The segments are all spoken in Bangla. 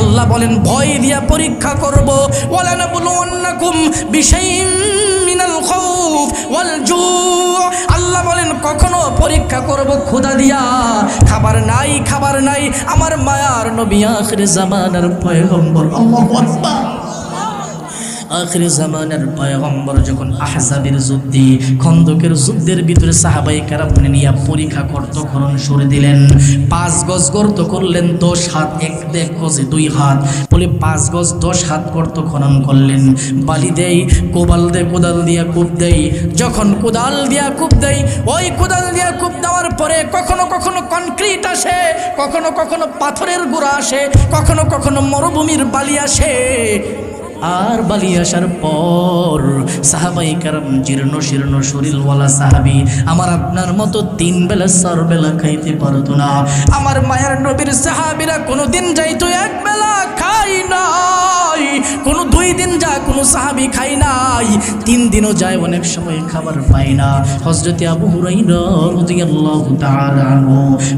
আল্লাহ বলেন, ভয় দিয়া পরীক্ষা করব। ওয়ালানা বলুন অন্নাকুম বিশাইম মিনাল খৌফ আল্লাহ বলেন, কখনো পরীক্ষা করব খোদা দিয়া। খাবার নাই খাবার নাই। আমার মায়ার নবী আখরে জামানার পয়গম্বর, আল্লাহু আকবার। আখির জামানের পয়গম্বর যখন আহজাবের যুদ্ধে, খন্দকের যুদ্ধের ভিতরে সাহাবাই কারামনে নিয়ে পরীক্ষা কর্ত করণ সরে দিলেন। পাঁচ গজ গর্ত করলেন, দশ হাত এক দেখ গজে দুই হাত। বলে পাঁচ গজ দশ হাত গর্ত খনন করলেন। বালি দেই কোবাল দে কোদাল দিয়া কূপ দেই যখন কোদাল দিয়া কূপ দেই ওই কোদাল দিয়া কূপ দেওয়ার পরে কখনো কখনো কনক্রিট আসে, কখনো কখনো পাথরের গুঁড়া আসে, কখনো কখনো মরুভূমির বালি আসে। আর বালি আসার পর সাহাবাই কারাম জীর্ণ শীর্ণ শরীরওয়ালা সাহাবি আমার আপনার মতো তিন বেলা, চার বেলা খাইতে পারতো না। আমার মায়ের নবীর সাহাবিরা কোনোদিন যাইতো এক বেলা দুই দিন যায় কোনো সাহাবি খাই নাই, তিন দিনও যায় অনেক সময় খাবার পাই না। হজরতে আবু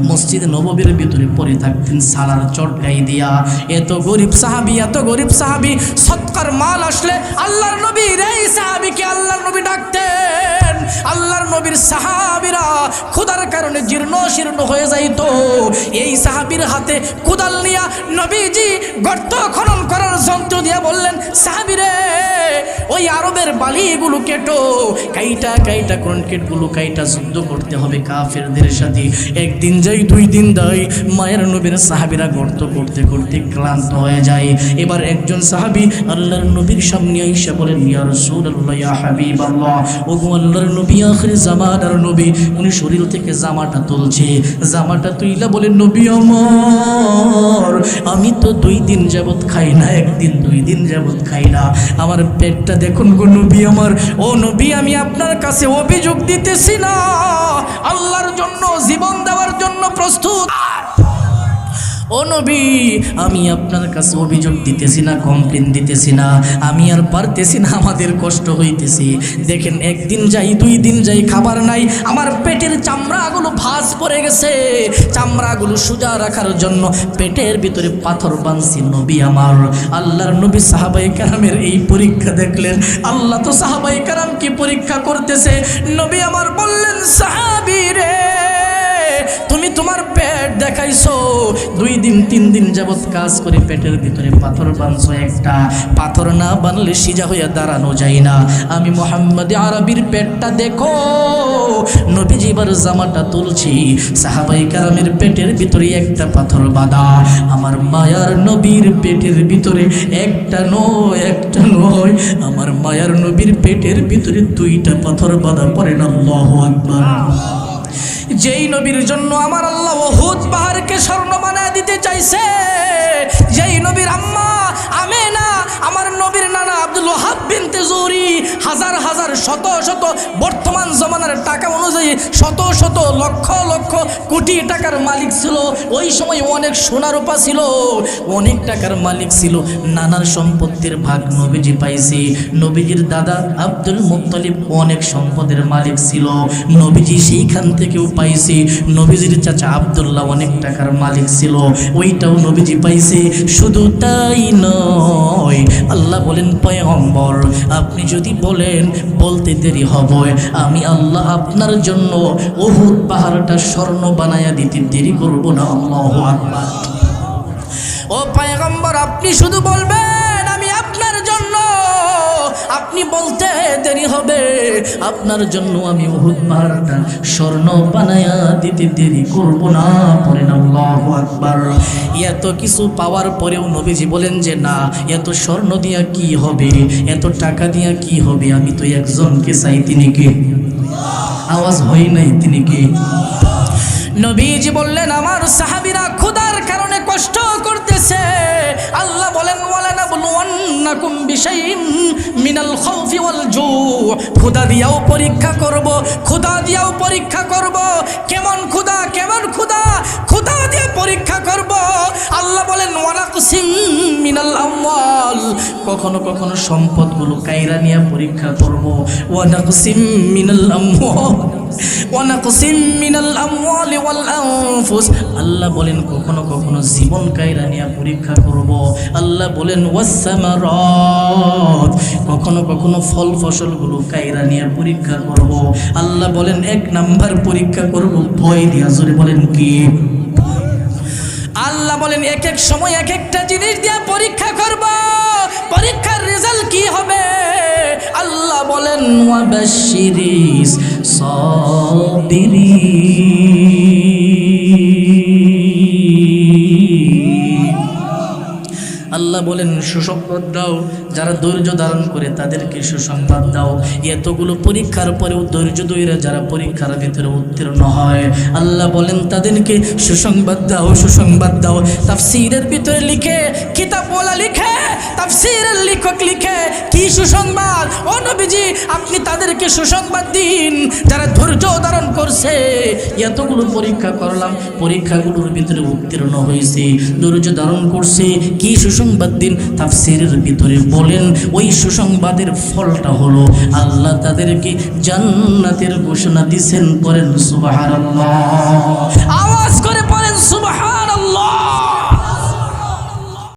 মসজিদ নববীর ভিতরে পরে থাকতেন, সালার চটকাই দিয়া। এত গরিব সাহাবি, এত গরিব সাহাবি, সৎকার মাল আসলে আল্লাহর নবীর, এই সাহাবিকে আল্লাহর নবী ডাকতেন। নবীর সাহাবিরা ক্ষুধার কারণে জীর্ণ শীর্ণ হয়ে যাইত। এই সাহাবির হাতে কুদাল নিয়া নবীজি গর্ত খনন করার যন্ত্র দিয়া বললেন, সাহাবিরে ওই আরবের বালিগুলো কেটো। কাইটা কাইটা কনক্রিটগুলো কাইটা যুদ্ধ করতে হবে কাফেরদের সাথে। একদিন যাই, দুই দিন দেয় মায়ের নবীর সাহাবিরা গর্ত করতে করতে ক্লান্ত হয়ে যায়। এবার একজন সাহাবি আল্লাহর নবীর সামনে আইসা বলেন ইয়া রাসূলুল্লাহ, ইয়া হাবিবাল্লাহ, ওগো আল্লাহর নবী, আখির জামানার নবী, উনি শরীর থেকে জামাটা তুলছে। জামাটা তুইলা বলে, নবী আমার, আমি তো দুই দিন যাবত খাই না, একদিন দুই দিন যাবত খাই না। আমার পেটটা দেখুন গো নবী আমার। ও নবী, আমি আপনার কাছে অভিযোগ দিতেছি না। আল্লাহর জন্য, জীবন দেওয়ার জন্য প্রস্তুত। ও নবী, আমি আপনার কাছে অভিযোগ দিতেছি না কমপ্লেন দিতেছি না, আমি আর পারতেছি না, আমাদের কষ্ট হইতেছি। দেখেন, একদিন যাই, দুই দিন যাই, খাবার নাই, আমার পেটের চামড়াগুলো ভাঁজ পড়ে গেছে। চামড়াগুলো সোজা রাখার জন্য পেটের ভিতরে পাথর বানছি নবী আমার। আল্লাহর নবী সাহাবাই কারামের এই পরীক্ষা দেখলেন। আল্লাহ তো সাহাবাই কারামকে পরীক্ষা করতেছে? নবী আমার বললেন, সাহাবি রে তুমি তোমার পেট দেখাইছো। দুই দিন, তিন দিন যাবৎ কাজ করে পেটের ভিতরে পাথর বানছো একটা। পাথর না বানলে সিজা হইয়া দাঁড়ানো যায় না। আমি মোহাম্মদ আরবির পেটটা দেখো। নবীজিবার জামাটা তুলছি। সাহাবাই কারামের পেটের ভিতরে একটা পাথর বাঁধা। আমার মায়ার নবীর পেটের ভিতরে একটা নয় একটা নয়। আমার মায়ার নবীর পেটের ভিতরে দুইটা পাথর বাঁধা। পড়ে না আল্লাহ আকবার। যেই নবীর জন্য আমার আল্লাহ ওহুদ পাহাড়কে স্বর্ণ বানায় দিতে চাইছে, যেই নবীর আম্মা আমেনা আমার নবীর নানা আব্দুল ওহাব বিনতে জুরি হাজার হাজার শত শত বর্তমান জমানার টাকা অনুযায়ী শত শত লক্ষ লক্ষ কোটি টাকার মালিক ছিল। ওই সময় অনেক সোনা রূপা ছিল। অনেক টাকার মালিক ছিল। নানার সম্পত্তির ভাগ নবীজি পাইছে। নবীজির দাদা আব্দুল মুত্তালিব অনেক সম্পদের মালিক ছিল। নবীজি সেইখান থেকেও পাইছে। নবীজির চাচা আব্দুল্লাহ অনেক টাকার মালিক ছিল। ওইটাও নবীজি পাইছে। শুধু তাই নয় আল্লাহ বলেন, পয়গম্বর, আপনি যদি বলেন, বলতে দেরি হবে। আমি আল্লাহ আপনার জন্য অহুত পাহাড়টা স্বর্ণ বানায়া দিতে দেরি করব না, আল্লাহ ও পায়গম্বর, আপনি শুধু বলবেন আপনি বলতে দেরি হবে। আপনার জন্য আমি উহুদ পাহাড়টা স্বর্ণ বানায়া দিতে দেরি করব না পরে আল্লাহু আকবার। এত কিছু পাওয়ার পরেও নবীজি বলেন যে, না, এত স্বর্ণ দিয়া কি হবে? এত টাকা দিয়া কি হবে? আমি তো একজনকে চাই, তিনি কে? আওয়াজ হয় নাই, তিনি কে? নবীজি বললেন, আমার সাহাবিরা বিশাইইন মিনাল খাউফি ওয়াল জু। ক্ষুধা দিয়াও পরীক্ষা করব ক্ষুধা দিয়াও পরীক্ষা করব। কেমন ক্ষুধা কেমন ক্ষুধা ক্ষুধা দিয়ে পরীক্ষা করব। আল্লাহ বলেন, ওয়ালাকুসিম মিনাল আমওয়াল। কখনো কখনো সম্পদগুলো কাইরা নিয়ে পরীক্ষা করব। ওয়ানাকসিম মিনাল আমওয়াল। আল্লাহ বলেন, কখনো কখনো জীবন কাইরা নিয়ে পরীক্ষা করব। আল্লাহ বলেন ওয়াসামারাত কখনো কখনো ফল ফসলগুলো কাইরা নিয়ে পরীক্ষা করব। আল্লাহ বলেন, এক নাম্বার পরীক্ষা করব, ভয় দিয়া। জোরে বলেন কি? আল্লাহ বলেন, এক এক সময় এক একটা জিনিস দিয়া পরীক্ষা করব। পরীক্ষার রেজাল্ট কি হবে? আল্লাহ বলেন ওয়াবাশিরিস আল্লাহ বলেন, সুসংবাদ দাও, যারা ধৈর্য ধারণ করে তাদেরকে সুসংবাদ দাও। এতগুলো পরীক্ষার পরেও ধৈর্য ধৈর্য যারা পরীক্ষার ভিতরে উত্তীর্ণ হয়, আল্লাহ বলেন, তাদেরকে সুসংবাদ দাও সুসংবাদ দাও। তাফসিরের ভিতরে লিখে কিতাব বলা লিখে, তাফসিরের লেখক লিখে, কি সুসংবাদ? ও নবীজি, আপনি তাদেরকে সুসংবাদ দিন। করছে। এতগুলো পরীক্ষা করলাম, পরীক্ষাগুলোর ভিতরে উত্তীর্ণ হয়েছে, ধৈর্য ধারণ করছে। কি সুসংবাদ দিন? তাফসিরের ভিতরে বলেন, ওই সুসংবাদের ফলটা হলো, আল্লাহ তাদেরকে জান্নাতের ঘোষণা দিছেন করেন সুবাহ